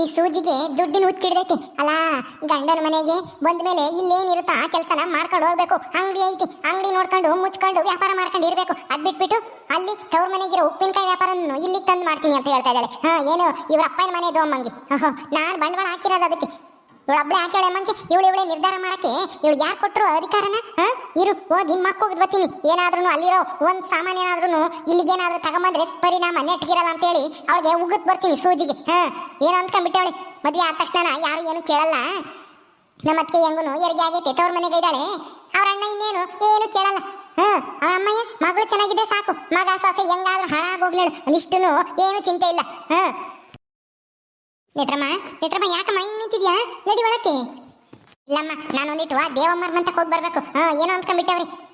ಈ ಸೂಜಿಗೆ ದುಡ್ಡಿನ ಹುಚ್ಚಿಡ್ದೈತಿ. ಅಲ್ಲ ಗಂಡನ ಮನೆಗೆ ಬಂದ ಮೇಲೆ ಇಲ್ಲೇನಿರುತ್ತ ಆ ಕೆಲಸನ ಮಾಡ್ಕೊಂಡು ಹೋಗ್ಬೇಕು. ಅಂಗಡಿ ಐತಿ, ಅಂಗಡಿ ನೋಡ್ಕೊಂಡು ಮುಚ್ಕೊಂಡು ವ್ಯಾಪಾರ ಮಾಡ್ಕೊಂಡು ಇರಬೇಕು. ಅದ್ ಬಿಟ್ಬಿಟ್ಟು ಅಲ್ಲಿ ತವ್ರ ಮನೆಗಿರೋ ಉಪ್ಪಿನಕಾಯಿ ವ್ಯಾಪಾರ ಇಲ್ಲಿ ತಂದು ಮಾಡ್ತೀನಿ ಅಂತ ಹೇಳ್ತಾ ಇದ್ದಾಳೆ. ಹಾ, ಏನು, ಇವ್ರ ಅಪ್ಪನ ಮನೆದು ಅಮ್ಮಂಗೆ ನಾನು ಬಂಡವಾಳ ಹಾಕಿರೋದು ಅದಕ್ಕೆ. ಇವಳೊಬ್ಳೆ ಹಾಕ್ಯಾಳೆ ಅಮ್ಮಂಗೆ ಇವಳು ಇವಳೆ ನಿರ್ಧಾರ ಮಾಡಕ್ಕೆ ಇವಳು ಯಾರು ಕೊಟ್ಟರು ಅಧಿಕಾರನ? ಇರು ಹೋಗಿ ಮಕ್ಕೋಗಿ ಬತ್ತೀನಿ ಏನಾದ್ರೂ ಅಲ್ಲಿರೋ ಒಂದ್ ಸಾಮಾನ್ ಏನಾದ್ರೂ ಇಲ್ಲಿಗೇನಾದ್ರೂ ತಗೊಂಬಂದ್ರೆ ಪರಿಣಾಮ ನೆಟ್ಗಿರಲ್ಲ ಅಂತೇಳಿ ಅವಳಿಗೆ ಉಗುತ್ ಬರ್ತೀನಿ ಸೂಜಿಗೆ. ಹಾ? ಏನೋ ಅಂದ್ಕೊಂಡ್ಬಿಟ್ಟವಳೆ. ಮದ್ವೆ ಆದ ತಕ್ಷಣ ಯಾರು ಏನು ಕೇಳಲ್ಲ. ನಮ್ಮ ಅತ್ತಿಗೆ ಹೆಂಗನು ಎರಿಗೆ ಆಗೈತೆ. ತವ್ರ ಮನೆಗೆ ಇದ್ದಾಳೆ. ಅವ್ರ ಅಣ್ಣ ಇನ್ನೇನು ಏನು ಕೇಳಲ್ಲ. ಹಾ? ಅವ್ರ ಅಮ್ಮಯ್ಯ, ಮಗಳು ಚೆನ್ನಾಗಿದೆ ಸಾಕು. ಮಗ ಸೊಸೆ ಹೆಂಗಾದ್ರೂ ಹಾಳಾಗೋಗ್ಲೇಳು ಒಂದಿಷ್ಟು ಏನು ಚಿಂತೆ ಇಲ್ಲ. ಹಾ? ನೇತ್ರಮ್ಮ ನೇತ್ರಮ್ಮ, ಯಾಕಮ್ಮ ಹಿಂಗ್ ನಿಂತಿದ್ಯಾ? ನಡಿ ಒಳಕ್ಕೆ. ಇಲ್ಲಮ್ಮ, ನಾನೊಂದಿಟ್ಟು ಆ ದೇವಮ್ಮರ ಮಂತಕ್ಕೆ ಹೋಗಿ ಬರ್ಬೇಕು. ಹಾ, ಏನೋ ಅಂದ್ಕೊಂಡ್ಬಿಟ್ಟವ್ರಿ.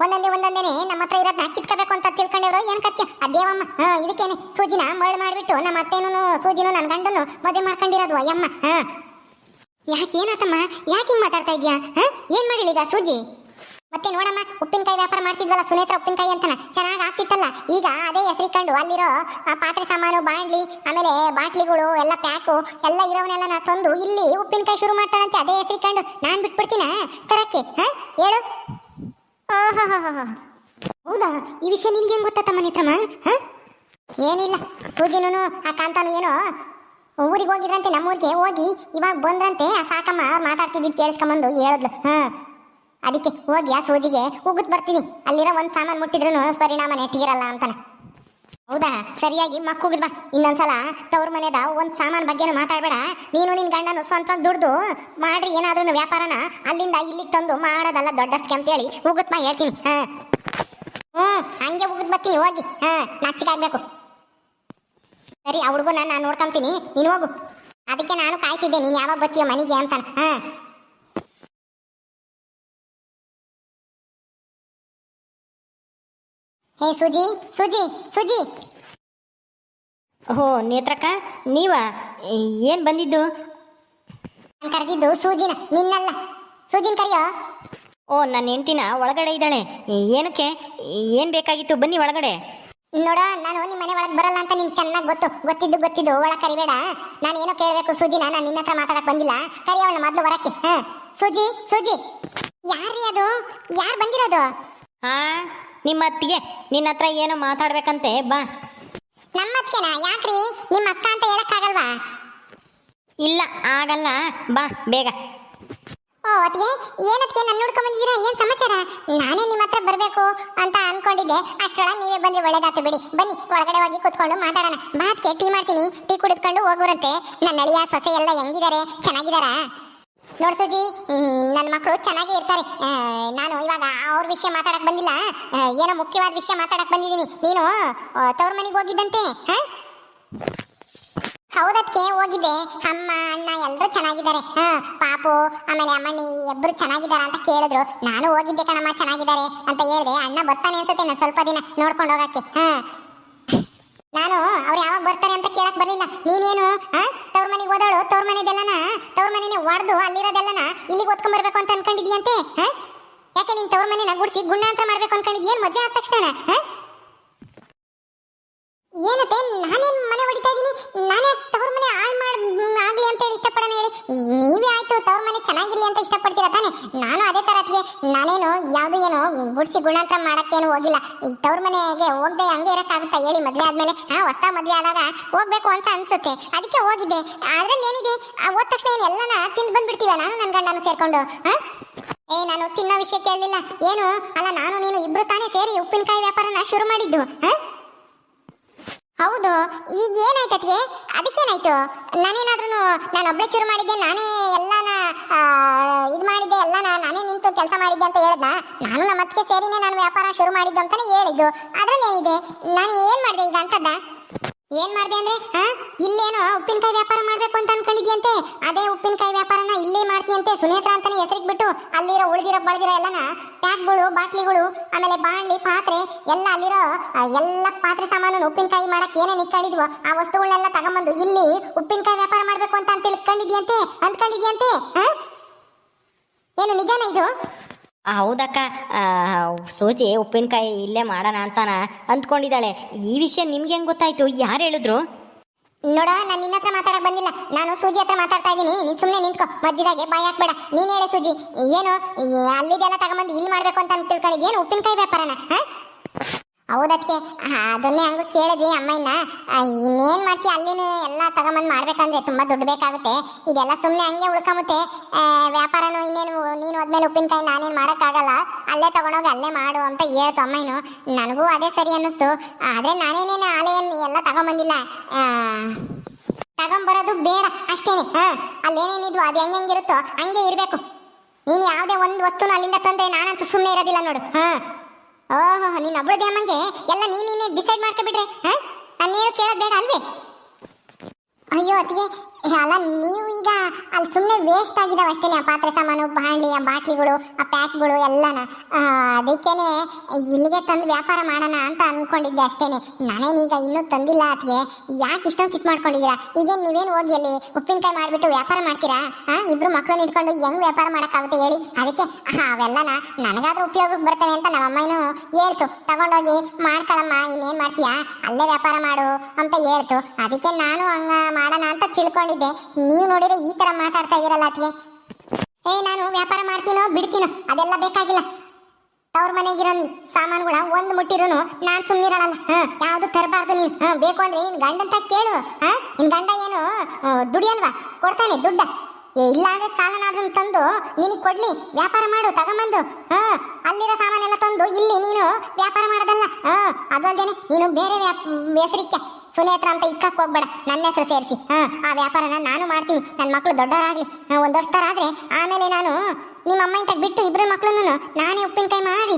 ಒಂದೊಂದೇ, ಒಂದೊಂದೇನೆ ನಮ್ಮ ಹತ್ರ ಇರೋದನ್ನ ಕಿತ್ಕೋಬೇಕು ಅಂತ ತಿಳ್ಕೊಂಡವ್ರು, ಏನ್ ಕತ್ಯ ಆ ದೇವಮ್ಮ, ಹಾ, ಇದಕ್ಕೇನೆ. ಸೂಜಿನ ಮರಳು ಮಾಡಿಬಿಟ್ಟು ನಮ್ಮ ಅತ್ತೇನು, ಸೂಜಿನು ನನ್ನ ಗಂಡನು ಮದುವೆ ಮಾಡ್ಕೊಂಡಿರೋದು ಯಮ್ಮ ಹಾ. ಯಾಕೆ ಏನಾತಮ್ಮ? ಯಾಕೆ ಹಿಂಗೆ ಮಾತಾಡ್ತಾ ಇದ್ಯಾ? ಹಾ, ಏನು ಮಾಡಿಲ್ಲ ಈಗ ಸೂಜಿ? ಮತ್ತೆ ನೋಡಮ್ಮ, ಉಪ್ಪಿನಕಾಯಿ ವ್ಯಾಪಾರ ಮಾಡ್ತಿದ್ವಲ್ಲ ಸುನೇತ್ರ ಉಪ್ಪಿನಕಾಯಿ ಅಂತನ? ಚೆನ್ನಾಗಿ ಆಗ್ತಿತ್ತಲ್ಲ. ಈಗ ಅದೇ ಹೆಸರಿಕೊಂಡು ಅಲ್ಲಿರೋ ಪಾತ್ರೆ ಸಾಮಾನು ಬಾಂಡ್ಲಿ ಆಮೇಲೆ ಬಾಟ್ಲಿಗಳು, ಎಲ್ಲ ಪ್ಯಾಕು, ಎಲ್ಲ ಇರೋವನ್ನೆಲ್ಲ ನಾ ತಂದು ಇಲ್ಲಿ ಉಪ್ಪಿನಕಾಯಿ ಶುರು ಮಾಡ್ತಾಳಂತೆ ಅದೇ ಹೆಸರಿಕೊಂಡು ನಾನು ಬಿಟ್ಬಿಡ್ತೀನ? ತರಕ್ಕೆ, ಹಾ? ಹೇಳು. ಹೌದಾ? ಈ ವಿಷಯ ನಿನ್ಗೆ ಹೆಂಗ್ ಗೊತ್ತಾತಮ್ಮ ನಿತ್ರಮ್ಮ, ಹಾ? ಏನಿಲ್ಲ. ಸೂಜಿನೂ ಆ ಕಾಂತಾನು ಏನೋ ಊರಿಗೆ ಹೋಗಿದ್ರಂತೆ, ನಮ್ಮೂರಿಗೆ ಹೋಗಿ ಇವಾಗ ಬಂದ್ರಂತೆ. ಆ ಸಾಕಮ್ಮ ಮಾತಾಡ್ತಿದ್ದು ಕೇಳಿಸ್ಕೊಂಬಂದು ಹೇಳಿದ್ಲು. ಹಾ ಅದಕ್ಕೆ ಹೋಗಿ ಆ ಸೋಜಿಗೆ ಉಗುತ್ ಬರ್ತೀನಿ. ಅಲ್ಲಿರೋ ಒಂದು ಸಾಮಾನು ಮುಟ್ಟಿದ್ರು ಪರಿಣಾಮ ನೆಟ್ಟಿಗಿರಲ್ಲ ಅಂತಾನೆ. ಹೌದಾ? ಸರಿಯಾಗಿ ಮಕ್ಕೂಗಿದ್ ಬಾ. ಇನ್ನೊಂದ್ಸಲ ತವ್ರ ಮನೆದ ಒಂದು ಸಾಮಾನ್ ಬಗ್ಗೆನೂ ಮಾತಾಡಬೇಡ. ನೀನು ನಿನ್ನ ಗಂಡನು ಸ್ವಂತ ದುಡ್ದು ಮಾಡ್ರಿ ಏನಾದ್ರೂ ವ್ಯಾಪಾರನ ಅಲ್ಲಿಂದ ಇಲ್ಲಿಗೆ ತಂದು ಮಾಡೋದಲ್ಲ ದೊಡ್ಡ ಅಂತೇಳಿ ಹೇಳಿ ಮಾ ಹೇಳ್ತೀನಿ. ಹಾ. ಹ್ಮ್, ಹಂಗೆ ಹೋಗುದ್ ಬರ್ತೀನಿ, ಹೋಗಿ. ಹಾ ನಚ್ಚಿಗಾಗಬೇಕು ಸರಿ, ಆ ಹುಡುಗನ ನಾನು ನೋಡ್ಕೊಂತೀನಿ. ನೀನು ಹೋಗು. ಅದಕ್ಕೆ ನಾನು ಕಾಯ್ತಿದ್ದೆ, ನೀನು ಯಾವಾಗ ಬರ್ತೀಯ ಮನೆಗೆ ಅಂತಾನೆ. ಹಾ. ಹೇ ಸುಜಿ ಸುಜಿ ಸುಜಿ. ಓಹೋ ನೇತ್ರಕ್ಕ ನೀವ ಏನು ಬಂದಿದ್ದು? ನಾನು ಕರೆದಿದ್ದು ಸೂಜಿನ ನಿನ್ನಲ್ಲ. ಸೂಜಿನ ಕರಿಯೋ? ಓ ನನ್ನ ಹೆಂಡತಿನ ಒಳಗಡೆ ಇದ್ದಾಳೆ. ಏನಕ್ಕೆ? ಏನು ಬೇಕಾಗಿತ್ತು? ಬನ್ನಿ ಒಳಗಡೆ. ನೋಡ ನಾನು ನಿಮ್ಮ ಮನೆ ಒಳಗೆ ಬರಲ್ಲ ಅಂತ ನಿಮ್ಗೆ ಚೆನ್ನಾಗಿ ಗೊತ್ತು. ಗೊತ್ತಿದ್ದು ಗೊತ್ತಿದ್ದು ಒಳಗೆ ಕರಿಬೇಡ. ನಾನು ಏನೋ ಕೇಳಬೇಕು ಸೂಜಿನ ನಾನು ನಿನ್ನ ಹತ್ರ ಮಾತಾಡಕ್ ಬಂದಿಲ್ಲ. ಕರಿಯವಳ ಮೊದಲು ಬರಕ್ಕೆ ಹಾ. ಸೂಜಿ ಸೂಜಿ. ಯಾರ್ರೀ ಅದು? ಯಾರು ಬಂದಿರೋದು? ಹಾಂ ನಿಮ್ಮ ಅತ್ತಿಗೆ ನಿನ್ನ ಹತ್ರ ಏನೋ ಮಾತಾಡ್ಬೇಕಂತೆ ಬಾ. ನಮ್ಮ ಅತ್ಕೆನಾ ಯಾಕ್ರಿ? ನಿಮ್ಮ ಅಕ್ಕ ಅಂತ ಹೇಳಕ್ಕಾಗಲ್ವಾ? ಇಲ್ಲ ಆಗಲ್ಲ. ಬಾ ಬೇಗ. ಓ ಅತ್ತಿಗೆ ಏನತ್ತಿಗೆ ನನ್ನ ನೋಡ್ಕೊಂಡ್ ಬಂದಿದ್ದೀರಾ ಏನ್ ಸಮಾಚಾರ? ನಾನೇ ನಿಮ್ಮ ಹತ್ರ ಬರಬೇಕು ಅಂತ ಅನ್ಕೊಂಡಿದ್ದೆ. ಅಷ್ಟೊಳಗೆ ನೀವೇ ಬಂದ್ರೆ ಒಳ್ಳೇದಾತು ಬಿಡಿ. ಬನ್ನಿ ಒಳಗಡೆ ಹೋಗಿ ಕೂತ್ಕೊಂಡು ಮಾತಾಡೋಣ. ಬಾತ್ಗೆ ಟೀ ಮಾಡ್ತೀನಿ. ಟೀ ಕುಡಿದ್ಕೊಂಡು ಹೋಗೋರಂತೆ ನನ್ನ ಅಳಿಯ ಸೊಸೆ ಎಲ್ಲ ಹೆಂಗಿದ್ದಾರೆ? ಚೆನ್ನಾಗಿದ್ದಾರಾ? ನೋಡ್ ಸುಜಿ ನನ್ನ ಮಕ್ಕಳು ಚೆನ್ನಾಗೇ ಇರ್ತಾರೆ. ನಾನು ಇವಾಗ ಅವ್ರ ವಿಷಯ ಮಾತಾಡಕ್ ಬಂದಿಲ್ಲ. ಏನೋ ಮುಖ್ಯವಾದ ವಿಷಯ ಮಾತಾಡಕ್ ಬಂದಿದ್ದೀನಿ. ನೀನು ತವ್ರ ಮನೆಗೆ ಹೋಗಿದ್ದಂತೆ ಹೌದಕ್ಕೆ ಹೋಗಿದ್ದೆ. ಅಮ್ಮ, ಅಣ್ಣ ಎಲ್ಲರೂ ಚೆನ್ನಾಗಿದ್ದಾರೆ. ಹಾ, ಪಾಪು, ಆಮೇಲೆ ಅಮ್ಮಣ್ಣಿ ಇಬ್ಬರು ಚೆನ್ನಾಗಿದ್ದಾರೆ ಅಂತ ಕೇಳಿದ್ರು. ನಾನು ಹೋಗಿದ್ದೆ ಕಣಮ್ಮ, ಚೆನ್ನಾಗಿದ್ದಾರೆ ಅಂತ ಹೇಳಿದೆ. ಅಣ್ಣ ಬರ್ತಾನೆ ಅನ್ಸುತ್ತೆ ನಾನು ಸ್ವಲ್ಪ ದಿನ ನೋಡ್ಕೊಂಡು ಹೋಗಕ್ಕೆ. ಹಾ. ನಾನು, ಅವ್ರು ಯಾವಾಗ ಬರ್ತಾರೆ ಅಂತ ಕೇಳಕ್ ಬರ್ಲಿಲ್ಲ. ನೀನೇನು ತವ್ರ ಮನೆಗೆ ಹೋದವಳು ತವ್ರ ಮನೆದೆಲ್ಲನ? ತವ್ರ ಮನೆನೇ ಒಡೆದು ಅಲ್ಲಿರೋದೆಲ್ಲನ? ಇಲ್ಲಿಗೆ ಓದ್ಕೊಂಡ್ ಬರ್ಬೇಕು ಅಂತ ಅನ್ಕೊಂಡಿದ್ಯಂತೆ ಯಾಕೆ ನೀನ್ ತವ್ರ ಮನೆನ ಗುಡ್ಸಿ ಅಂತ ಮಾಡ್ಬೇಕು ಅನ್ಕೊಂಡಿದ್ಯೇನ್ ಮದ್ವೆ ಆದ ತಕ್ಷಣ ಏನತ್ತೆ? ನಾನೇನ್ ಮನೆ ಹೊಡಿತಾ ಇದೀನಿ. ನಾನೇ ತವ್ರ ಮನೆ ಹಾಳು ಮಾಡ್ ಆಗ್ಲಿ ಅಂತ ಹೇಳಿ ಇಷ್ಟಪಡೋಣ ಹೇಳಿ. ನೀವೇ ಆಯ್ತು ತವ್ರ ಮನೆ ಚೆನ್ನಾಗಿರ್ಲಿ ಅಂತ ಇಷ್ಟಪಡ್ತೀರಾ ತಾನೆ? ನಾನು ಅದೇ ತರತ್ಗೆ ನಾನೇನು ಯಾವುದು ಏನು ಗುಡ್ಸಿ ಗುಣಾಂತರ ಮಾಡಕ್ಕೇನು ಹೋಗಿಲ್ಲ. ತವ್ರ ಮನೆಗೆ ಹೋಗದೆ ಹಂಗೆ ಇರಕ್ಕಾಗುತ್ತಾ ಹೇಳಿ ಮದ್ವೆ ಆದ್ಮೇಲೆ? ಹಾ ಹೊಸ ಮದ್ವೆ ಆದಾಗ ಹೋಗ್ಬೇಕು ಅಂತ ಅನ್ಸುತ್ತೆ. ಅದಕ್ಕೆ ಹೋಗಿದ್ದೆ. ಅದ್ರಲ್ಲಿ ಏನಿದೆ? ಹೋದ ತಕ್ಷಣ ಏನು ಎಲ್ಲನ ತಿಂದು ಬಂದ್ಬಿಡ್ತೀವ ನಾನು ನನ್ನ ಗಂಡನ ಸೇರ್ಕೊಂಡು? ಹಾ? ಏ, ನಾನು ತಿನ್ನೋ ವಿಷಯ ಕೇಳಲಿಲ್ಲ. ಏನು? ಅಲ್ಲ, ನಾನು, ನೀನು ಇಬ್ರು ತಾನೇ ಸೇರಿ ಉಪ್ಪಿನಕಾಯಿ ವ್ಯಾಪಾರನ ಶುರು ಮಾಡಿದ್ದು. ಹಾ? ಹೌದು ಈಗ ಏನಾಯ್ತತ್ಗೆ ಅದಕ್ಕೇನಾಯ್ತು? ನಾನೇನಾದ್ರೂ ನಾನು ಒಬ್ಬಳೆ ಶುರು ಮಾಡಿದ್ದೆ, ನಾನೇ ಎಲ್ಲಾನ ಇದು ಮಾಡಿದ್ದೆ, ಎಲ್ಲಾನ ನಾನೇ ನಿಂತು ಕೆಲಸ ಮಾಡಿದ್ದೆ ಅಂತ ಹೇಳ್ದ ನಾನು ನಮ್ಮ ಅತ್ತಿಗೆ ಸೇರಿನೇ ನಾನು ವ್ಯಾಪಾರ ಶುರು ಮಾಡಿದ್ದು ಅಂತಾನೆ ಹೇಳಿದ್ದು. ಅದ್ರಲ್ಲಿ ಏನಿದೆ ನಾನು ಏನ್ ಮಾಡಿದೆ ಈಗ ಅಂತದ್ದ? ಏನ್ ಮಾಡಿದೆ ಅಂದ್ರೆ, ಹಾಂ? ಇಲ್ಲೇನೋ ಉಪ್ಪಿನಕಾಯಿ ವ್ಯಾಪಾರ ಮಾಡ್ಬೇಕು ಅಂತ, ಅದೇ ಉಪ್ಪಿನಕಾಯಿ ವ್ಯಾಪಾರನ ಇಲ್ಲೇ ಮಾಡ್ತೀಯಂತೆ ಸುನೇತ್ರ ಅಂತಾನೆ ಹೆಸರಿಗೆ ಬಿಟ್ಟು ಅಲ್ಲಿರೋ ಉಳಿದಿರೋ ಬಳಿದಿರೋ ಎಲ್ಲನ ಪ್ಯಾಕ್ಗಳು, ಬಾಟ್ಲಿಗಳು, ಆಮೇಲೆ ಬಾಣಲಿ, ಪಾತ್ರೆ, ಎಲ್ಲ ಅಲ್ಲಿರೋ ಎಲ್ಲ ಪಾತ್ರೆ ಸಾಮಾನು ಉಪ್ಪಿನಕಾಯಿ ಮಾಡಕ್ಕೆ ಏನೇನು ಇಟ್ಕೊಂಡಿದ್ವೋ ಆ ವಸ್ತುಗಳನ್ನೆಲ್ಲ ತಗೊಂಬಂದು ಇಲ್ಲಿ ಉಪ್ಪಿನಕಾಯಿ ವ್ಯಾಪಾರ ಮಾಡಬೇಕು ಅಂತ ಅಂತ ಅಂದ್ಕೊಂಡಿದ್ಯಂತೆ ಏನು ನಿಜಾನ ಇದು? ಹೌದಕ್ಕ. ಸೂಜಿ ಉಪ್ಪಿನಕಾಯಿ ಇಲ್ಲೇ ಮಾಡೋಣ ಅಂತಾನ ಅಂದ್ಕೊಂಡಿದ್ದಾಳೆ. ಈ ವಿಷಯ ನಿಮ್ಗೆ ಹೆಂಗೆ ಗೊತ್ತಾಯ್ತು? ಯಾರು ಹೇಳಿದ್ರು? ನೋಡ, ನಾನು ನಿನ್ನ ಹತ್ರ ಮಾತಾಡಕ್ ಬಂದಿಲ್ಲ. ನಾನು ಸೂಜಿ ಹತ್ರ ಮಾತಾಡ್ತಾ ಇದ್ದೀನಿ. ನೀನ್ ಸುಮ್ಮನೆ ನಿಂತ್ಕೊ. ಮಧ್ಯದಾಗೆ ಬಾಯ್ ಹಾಕ್ಬೇಡ. ನೀನ್ ಹೇಳ ಸೂಜಿ. ಏನು ಅಲ್ಲಿದೆಲ್ಲ ತಗೊಂಬಂದು ಇಲ್ಲಿ ಮಾಡ್ಬೇಕು ಅಂತ ತಿಳ್ಕೊಂಡಿದ್ ಏನು, ಉಪ್ಪಿನಕಾಯಿ ವ್ಯಾಪಾರನ? ಹಾ? ಹೌದಕ್ಕೆ ಅದನ್ನೇ ಹಂಗೂ ಕೇಳಿದ್ವಿ ಅಮ್ಮಯ್ಯನ. ಇನ್ನೇನು ಮಾಡ್ತೀವಿ ಮಾಡ್ತಿ ಅಲ್ಲಿನ ಎಲ್ಲ ತಗೊಂಬಂದು ಮಾಡ್ಬೇಕಂದ್ರೆ ತುಂಬಾ ದುಡ್ಡು ಬೇಕಾಗುತ್ತೆ. ಇದೆಲ್ಲ ಸುಮ್ಮನೆ ಹಂಗೆ ಉಳ್ಕೊಂಬುತ್ತೆ. ವ್ಯಾಪಾರನು ಇನ್ನೇನು ನೀನು ಹೋದ್ಮೇಲೆ ಉಪ್ಪಿನಕಾಯಿ ನಾನೇನು ಮಾಡೋಕ್ಕಾಗಲ್ಲ. ಅಲ್ಲೇ ತಗೊಂಡೋಗಿ ಅಲ್ಲೇ ಮಾಡು ಅಂತ ಹೇಳ್ತು ಅಮ್ಮಯ್ಯನು. ನನಗೂ ಅದೇ ಸರಿ ಅನ್ನಿಸ್ತು. ಆದರೆ ನಾನೇನೇನು ಆಳೆಯನ್ನು ಎಲ್ಲ ತಗೊಂಬಂದಿಲ್ಲ. ತಗೊಂಬರೋದು ಬೇಡ, ಅಷ್ಟೇನೆ. ಹಾಂ ಅಲ್ಲೇನೇನಿದ್ವು ಅದು ಹೆಂಗೆ ಹೆಂಗಿರುತ್ತೋ ಹಂಗೆ ಇರಬೇಕು. ನೀನು ಯಾವುದೇ ಒಂದು ವಸ್ತುನ ಅಲ್ಲಿಂದ ತಂದೆ ನಾನಂತೂ ಸುಮ್ಮನೆ ಇರೋದಿಲ್ಲ ನೋಡು. ಹಾ. ಓಹೋ, ನೀನು ಒಬ್ಳದೇ ಅಮ್ಮಂಗೆ ಎಲ್ಲ ನೀನೇ ಡಿಸೈಡ್ ಮಾಡ್ಕೊಬಿಟ್ರೆ, ಹಾಂ? ನಾನು ನೀನು ಕೇಳೋದು ಬೇಡ ಅಲ್ವೇ? ಅಯ್ಯೋ, ಅತ್ತಿಗೆ ಅಲ್ಲ, ನೀವು ಈಗ ಅಲ್ಲಿ ಸುಮ್ಮನೆ ವೇಸ್ಟ್ ಆಗಿದಾವೆ ಅಷ್ಟೇನೆ ಆ ಪಾತ್ರೆ ಸಾಮಾನು ಬಾಣಲಿ ಆ ಬಾಟ್ಲಿಗಳು ಆ ಪ್ಯಾಕ್ಗಳು ಎಲ್ಲನ. ಅದಕ್ಕೇನೆ ಇಲ್ಲಿಗೆ ತಂದು ವ್ಯಾಪಾರ ಮಾಡೋಣ ಅಂತ ಅನ್ಕೊಂಡಿದ್ದೆ ಅಷ್ಟೇನೆ. ನಾನೇನೀಗ ಇನ್ನೂ ತಂದಿಲ್ಲ ಅದಕ್ಕೆ ಯಾಕೆ ಇಷ್ಟೊಂದು ಸಿಟ್ಟು ಮಾಡ್ಕೊಂಡಿದ್ದೀರಾ ಈಗೇನು ನೀವೇನು ಹೋಗಿ ಅಲ್ಲಿ ಉಪ್ಪಿನಕಾಯಿ ಮಾಡಿಬಿಟ್ಟು ವ್ಯಾಪಾರ ಮಾಡ್ತೀರಾ? ಹಾಂ ಇಬ್ರು ಮಕ್ಕಳನ್ನ ಇಟ್ಕೊಂಡು ಹೆಂಗ್ ವ್ಯಾಪಾರ ಮಾಡೋಕ್ಕಾಗುತ್ತೆ ಹೇಳಿ? ಅದಕ್ಕೆ ಅವೆಲ್ಲನ ನನಗಾದ್ರೂ ಉಪಯೋಗಕ್ಕೆ ಬರ್ತವೆ ಅಂತ ನಮ್ಮ ಅಮ್ಮನೂ ಹೇಳ್ತು. ತಗೊಂಡೋಗಿ ಮಾಡ್ಕೊಳಮ್ಮ, ಇನ್ನೇನು ಮಾಡ್ತೀಯಾ? ಅಲ್ಲೇ ವ್ಯಾಪಾರ ಮಾಡು ಅಂತ ಹೇಳ್ತು. ಅದಕ್ಕೆ ನಾನು ಹಂಗ ಮಾಡೋಣ ಅಂತ ತಿಳ್ಕೊಂಡಿದ್ದೆ ನೀವು ನೋಡಿದ್ರೆ ಈ ತರ ಮಾತಾಡ್ತಾ ಇದೀರಲ್ಲ ಆತಿಗೆ ಏ ನಾನು ವ್ಯಾಪಾರ ಮಾಡ್ತೀನೋ ಬಿಡ್ತೀನೋ, ಅದೆಲ್ಲ ಬೇಕಾಗಿಲ್ಲ. ಅವ್ರ ಮನೆಗಿರೋ ಸಾಮಾನುಗಳ ಒಂದು ಮುಟ್ಟಿರೋನು ನಾನ್ ಸುಮ್ಮನಿರಲ್ಲ ಹಾ, ಯಾವುದು ತರಬಾರ್ದು ನೀನು? ಹ, ಬೇಕು ಅಂದ್ರೆ ನಿನ್ ಗಂಡಂತ ಕೇಳು. ಹ, ನಿನ್ ಗಂಡ ಏನು ದುಡಿಯಲ್ವಾ? ಕೊಡ್ತಾನೆ ದುಡ್ಡ. ಇಲ್ಲ ಅಂದ್ರೆ ಸಾಲನಾದ್ರೂ ತಂದು ನಿನಗೆ ಕೊಡ್ಲಿ. ವ್ಯಾಪಾರ ಮಾಡು, ತಗೊಂಬಂದು. ಹಾ, ಅಲ್ಲಿರೋ ಸಾಮಾನೆಲ್ಲ ತಂದು ಇಲ್ಲಿ ನೀನು ವ್ಯಾಪಾರ ಮಾಡೋದಲ್ಲ. ಹಾ ಅದಲ್ದೇನೆ ನೀನು ಬೇರೆ ಹೆಸರಿಕ್ಕೆ. ಸುನೇತ್ರ ಅಂತ ಇಕ್ಕಕ್ಕೆ ಹೋಗ್ಬೇಡ, ನನ್ನ ಹೆಸರು ಸೇರಿಸಿ. ಹಾ, ಆ ವ್ಯಾಪಾರನ ನಾನು ಮಾಡ್ತೀನಿ. ನನ್ನ ಮಕ್ಕಳು ದೊಡ್ಡವರಾಗ್ಲಿ. ಒಂದು ವರ್ಷದವರಾದ್ರೆ ಆಮೇಲೆ ನಾನು ನಿಮ್ಮ ಅಮ್ಮ ಬಿಟ್ಟು ಇಬ್ರು ಮಕ್ಕಳನ್ನು ನಾನೇ ಉಪ್ಪಿನಕಾಯಿ ಮಾಡಿ,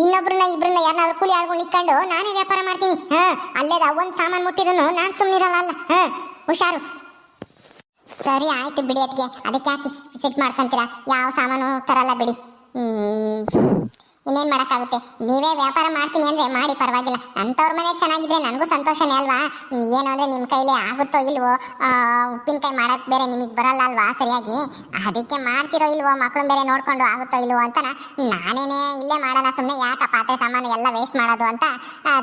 ಇನ್ನೊಬ್ರನ್ನ ಇಬ್ಬರನ್ನ ಯಾರನ್ನಾದ್ರೂ ಕೂಲಿ ಆಳ್ಕೊಂಡು ಇಕ್ಕೊಂಡು ನಾನೇ ವ್ಯಾಪಾರ ಮಾಡ್ತೀನಿ. ಹಾ ಅಲ್ಲೇದ ಒಂದು ಸಾಮಾನು ಮುಟ್ಟಿರೋನು ನಾನು ಸುಮ್ಮನಿರಲ್ಲ ಅಲ್ಲ. ಹಾ, ಹುಷಾರು. ಸರಿ ಆಯ್ತು ಬಿಡಿ ಅದಕ್ಕೆ ಅದಕ್ಕೆ ಯಾಕೆ ಸಿಟ್ ಮಾಡ್ಕೊಂತೀರಾ? ಯಾವ ಸಾಮಾನು ತರಲ್ಲ ಬಿಡಿ. ಹ್ಮ್. ಇನ್ನೇನ್ ಮಾಡಕ್ಕಾಗುತ್ತೆ? ನೀವೇ ವ್ಯಾಪಾರ ಮಾಡ್ತೀನಿ ಅಂದ್ರೆ ಮಾಡಿ, ಪರವಾಗಿಲ್ಲ. ಅಂತವ್ರ ಮನೆ ಚೆನ್ನಾಗಿದ್ರೆ ನನಗೂ ಸಂತೋಷನೇ ಅಲ್ವಾ? ಏನು ಅಂದ್ರೆ ನಿಮ್ಮ ಕೈಲಿ ಆಗುತ್ತೋ ಇಲ್ವೋ? ಉಪ್ಪಿನಕಾಯಿ ಮಾಡಕ್ ಬೇರೆ ನಿಮಗೆ ಬರಲ್ಲ ಅಲ್ವಾ ಸರಿಯಾಗಿ? ಅದಕ್ಕೆ ಮಾಡ್ತಿರೋ ಇಲ್ವೋ? ಮಕ್ಕಳು ಬೇರೆ ನೋಡ್ಕೊಂಡು ಆಗುತ್ತೋ ಇಲ್ವೋ ಅಂತ ನಾನೇನೇ ಇಲ್ಲೇ ಮಾಡೋಣ ಸುಮ್ಮನೆ ಯಾಕೆ ಪಾತ್ರೆ ಸಾಮಾನು ಎಲ್ಲ ವೇಸ್ಟ್ ಮಾಡೋದು ಅಂತ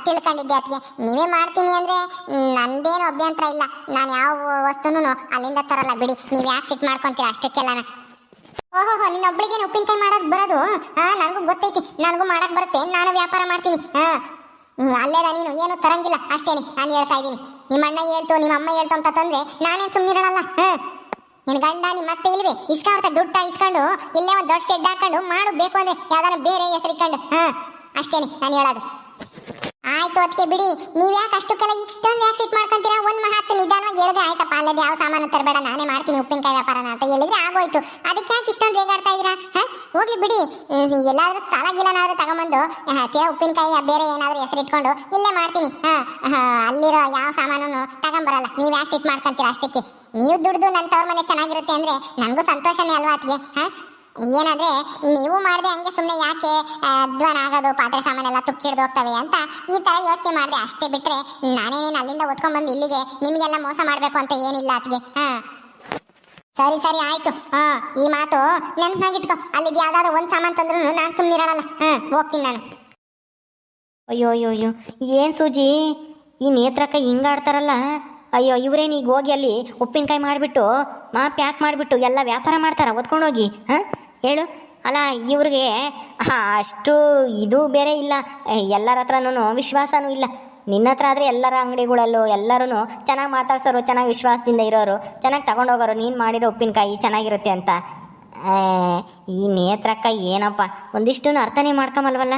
ತಿಳ್ಕೊಂಡಿದ್ದೆ ಅದಕ್ಕೆ ನೀವೇ ಮಾಡ್ತೀನಿ ಅಂದ್ರೆ ನಂದೇನು ಅಭ್ಯಂತರ ಇಲ್ಲ. ನಾನು ಯಾವ ವಸ್ತುನು ಅಲ್ಲಿಂದ ತರಲ್ಲ ಬಿಡಿ. ನೀವು ಯಾಕೆ ಫಿಟ್ ಮಾಡ್ಕೊಂತೀರ ಅಷ್ಟಕ್ಕೆಲ್ಲನ? ಓಹೋ ನಿನ್ನ ಒಬ್ಬಳಿಗೆ ಉಪ್ಪಿನಕಾಯಿ ಮಾಡಕ್ ಬರೋದು? ಹಾ ನನಗೂ ಗೊತ್ತೈತಿ, ನನಗೂ ಮಾಡಕ್ ಬರುತ್ತೆ, ನಾನು ವ್ಯಾಪಾರ ಮಾಡ್ತೀನಿ. ಹಾ ಅಲ್ಲೇದ ನೀನು, ಏನು ತರಂಗಿಲ್ಲ, ಅಷ್ಟೇನೆ, ನಾನು ಹೇಳ್ತಾ ಇದ್ದೀನಿ. ನಿಮ್ಮ ಅಣ್ಣ ಹೇಳ್ತು, ನಿಮ್ಮ ಅಮ್ಮ ಹೇಳ್ತು ಅಂತ ತಂದ್ರೆ ನಾನೇನು ಸುಮ್ಮನಿರಲ್ಲ ಹಾ ನಿನ್ ಗಂಡ ನಿಮ್ಮ ಮತ್ತೆ ಇಲ್ವೇ? ಇಸ್ಕೊಂಡ್ರೆ ದುಡ್ಡ ಇಸ್ಕೊಂಡು, ಇಲ್ಲೇ ಒಂದು ದೊಡ್ಡ ಶೆಡ್ ಹಾಕೊಂಡು, ಮಾಡು, ಬೇಕು ಅಂದ್ರೆ ಯಾವ್ದಾರ ಬೇರೆ ಹೆಸರಿಕೊಂಡು ಹಾ ಅಷ್ಟೇನೆ, ನಾನು ಹೇಳೋದು. ಆಯ್ತು ಅದಕ್ಕೆ ಬಿಡಿ. ನೀವ್ ಯಾಕೆ ಅಷ್ಟಕ್ಕೆಲ್ಲ ಇಷ್ಟೊಂದು ಯಾಕೆ ಸಿಟ್ ಮಾಡ್ಕೊಂತೀರಾ? ಒಂದ್ ಮಹಾತ್ ನಿಧಾನವಾಗಿ ಹೇಳಿದ್ರೆ ಆಯ್ತಪ್ಪ. ಅಲ್ಲದೆ ಯಾವ ಸಾಮಾನು ತರಬೇಡ ನಾನೇ ಮಾಡ್ತೀನಿ ಉಪ್ಪಿನಕಾಯಿ ವ್ಯಾಪಾರನ ಅಂತ ಹೇಳಿದ್ರೆ ಆಗೋಯ್ತು. ಅದಕ್ಕೆ ಯಾಕೆ ಇಷ್ಟೊಂದು ರೇಗಾಡ್ತಾ ಇದೀರಾ ಹೋಗ್ಲಿ ಬಿಡಿ. ಎಲ್ಲಾದ್ರೂ ಸಾಲ ಗೀಲನಾದ್ರೂ ತಗೊಂಬಂದು ಹತ್ತಿರ ತೀರಾ ಉಪ್ಪಿನಕಾಯಿ ಬೇರೆ ಏನಾದ್ರೂ ಹೆಸರು ಇಟ್ಕೊಂಡು ಇಲ್ಲೇ ಮಾಡ್ತೀನಿ. ಹಾ, ಅಲ್ಲಿರೋ ಯಾವ ಸಾಮಾನು ತಗೊಂಬರಲ್ಲ. ನೀವ್ ಯಾಕೆ ಸಿಟ್ ಮಾಡ್ಕೊಂತೀರಾ ಅಷ್ಟಕ್ಕೆ? ನೀವು ದುಡ್ದು ನನ್ನ ತವ್ರ ಮನೆ ಚೆನ್ನಾಗಿರುತ್ತೆ ಅಂದ್ರೆ ನನಗೂ ಸಂತೋಷನೇ ಅಲ್ವಾ ಅದಕ್ಕೆ ಹಾ? ಏನಂದ್ರೆ ನೀವು ಮಾಡಿದೆ ಹಂಗೆ ಸುಮ್ಮನೆ ಯಾಕೆ ಧ್ವನ ಆಗೋದು, ಪಾತ್ರೆ ಸಾಮಾನೆಲ್ಲ ತುಕ್ಕಿಡ್ದು ಹೋಗ್ತವೆ ಅಂತ ಈ ತರ ಯೋಚನೆ ಮಾಡಿದೆ ಅಷ್ಟೇ ಬಿಟ್ರೆ ನಾನೇನೇನು ಅಲ್ಲಿಂದ ಓದ್ಕೊಂಡ್ಬಂದು ಇಲ್ಲಿಗೆ ನಿಮಗೆಲ್ಲ ಮೋಸ ಮಾಡಬೇಕು ಅಂತ ಏನಿಲ್ಲ ಅತ್ಗೆ ಹಾ. ಸರಿ ಸರಿ, ಆಯ್ತು. ಹಾ, ಈ ಮಾತು ನೆನ್ಪಾಗಿಟ್ಕೊ ಅಲ್ಲಿಗೆ ಯಾವ್ದಾದ್ರು ಒಂದ್ ಸಾಮಾನು ತಂದ್ರು ನಾನು ಸುಮ್ಮನಿರಲ್ಲ ಹಾ, ಹೋಗ್ತೀನಿ ನಾನು. ಅಯ್ಯೋ ಅಯ್ಯೋ ಅಯ್ಯೋ, ಏನು ಸೂಜಿ? ಈ ನೇತ್ರಕ್ಕ ಹಿಂಗಾಡ್ತಾರಲ್ಲ. ಅಯ್ಯೋ ಇವರೇನು ಈಗ ಹೋಗಿ ಅಲ್ಲಿ ಉಪ್ಪಿನಕಾಯಿ ಮಾಡಿಬಿಟ್ಟು, ಮಾ, ಪ್ಯಾಕ್ ಮಾಡಿಬಿಟ್ಟು ಎಲ್ಲ ವ್ಯಾಪಾರ ಮಾಡ್ತಾರ ಒತ್ಕೊಂಡೋಗಿ ಹಾಂ? ಹೇಳು. ಅಲ್ಲ, ಇವ್ರಿಗೆ ಅಷ್ಟು ಇದು ಬೇರೆ ಇಲ್ಲ. ಎಲ್ಲರ ಹತ್ರನೂ ವಿಶ್ವಾಸನೂ ಇಲ್ಲ. ನಿನ್ನ ಹತ್ರ ಆದರೆ ಎಲ್ಲರ ಅಂಗಡಿಗಳಲ್ಲೂ ಎಲ್ಲರೂ ಚೆನ್ನಾಗಿ ಮಾತಾಡ್ಸೋರು, ಚೆನ್ನಾಗಿ ವಿಶ್ವಾಸದಿಂದ ಇರೋರು, ಚೆನ್ನಾಗಿ ತಗೊಂಡೋಗೋರು, ನೀನು ಮಾಡಿರೋ ಉಪ್ಪಿನಕಾಯಿ ಚೆನ್ನಾಗಿರುತ್ತೆ ಅಂತ. ಈ ನೇತ್ರಕ್ಕ ಏನಪ್ಪ ಒಂದಿಷ್ಟು ಅರ್ಥನೇ ಮಾಡ್ಕೊಂಬಲ್ವಲ್ಲ?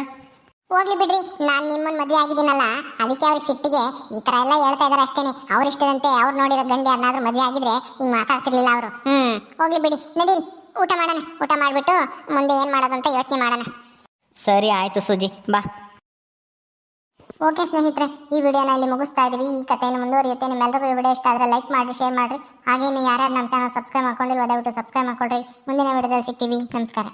ಹೋಗ್ಲಿ ಬಿಡ್ರಿ ನಾನ್ ನಿಮ್ಮನ್ ಮದ್ವೆ ಆಗಿದ್ದೀನಲ್ಲ ಅದಕ್ಕೆ ಅವ್ರಿಗೆ ಸಿಟ್ಟಿಗೆ ಈ ತರ ಎಲ್ಲ ಹೇಳ್ತಾ ಇದಾರೆ ಅಷ್ಟೇನೆ. ಅವ್ರ ಇಷ್ಟದಂತೆ ಅವ್ರು ನೋಡಿರೋ ಗಂಡಿ ಯಾರನ್ನಾದ್ರೂ ಮದ್ವೆ ಆಗಿದ್ರೆ ಹಿಂಗ್ ಮಾತಾಡ್ತಿರ್ಲಿಲ್ಲ ಅವರು. ಹ್ಮ್ ಹೋಗ್ಲಿ ಬಿಡಿ ನಡೀರಿ ಊಟ ಮಾಡೋಣ ಊಟ ಮಾಡ್ಬಿಟ್ಟು ಮುಂದೆ ಏನ್ ಮಾಡೋದು ಅಂತ ಯೋಚನೆ ಮಾಡೋಣ. ಸರಿ ಆಯಿತು ಸುಜಿ ಬಾ. ಓಕೆ ಸ್ನೇಹಿತರೆ ಈ ವಿಡಿಯೋನ ಇಲ್ಲಿ ಮುಗಿಸ್ತಾ ಇದೀವಿ. ಈ ಕಥೆಯನ್ನು ಮುಂದುವರಿಯುತ್ತೆ. ನಿಮ್ಮೆಲ್ಲರಿಗೂ ಈ ವಿಡಿಯೋ ಇಷ್ಟ ಆದರೆ ಲೈಕ್ ಮಾಡಿ ಶೇರ್ ಮಾಡಿರಿ. ಹಾಗೆ ನೀವು ಯಾರ್ಯಾರು ನಮ್ಮ ಚಾನಲ್ ಸಬ್ಸ್ಕ್ರೈಬ್ ಮಾಡ್ಕೊಂಡಿರೋ ದಯವಿಟ್ಟು ಸಬ್ಸ್ಕ್ರೈಬ್ ಮಾಡ್ಕೊಳ್ರಿ. ಮುಂದಿನ ವಿಡಿಯೋದಲ್ಲಿ ಸಿಗ್ತೀವಿ. ನಮಸ್ಕಾರ.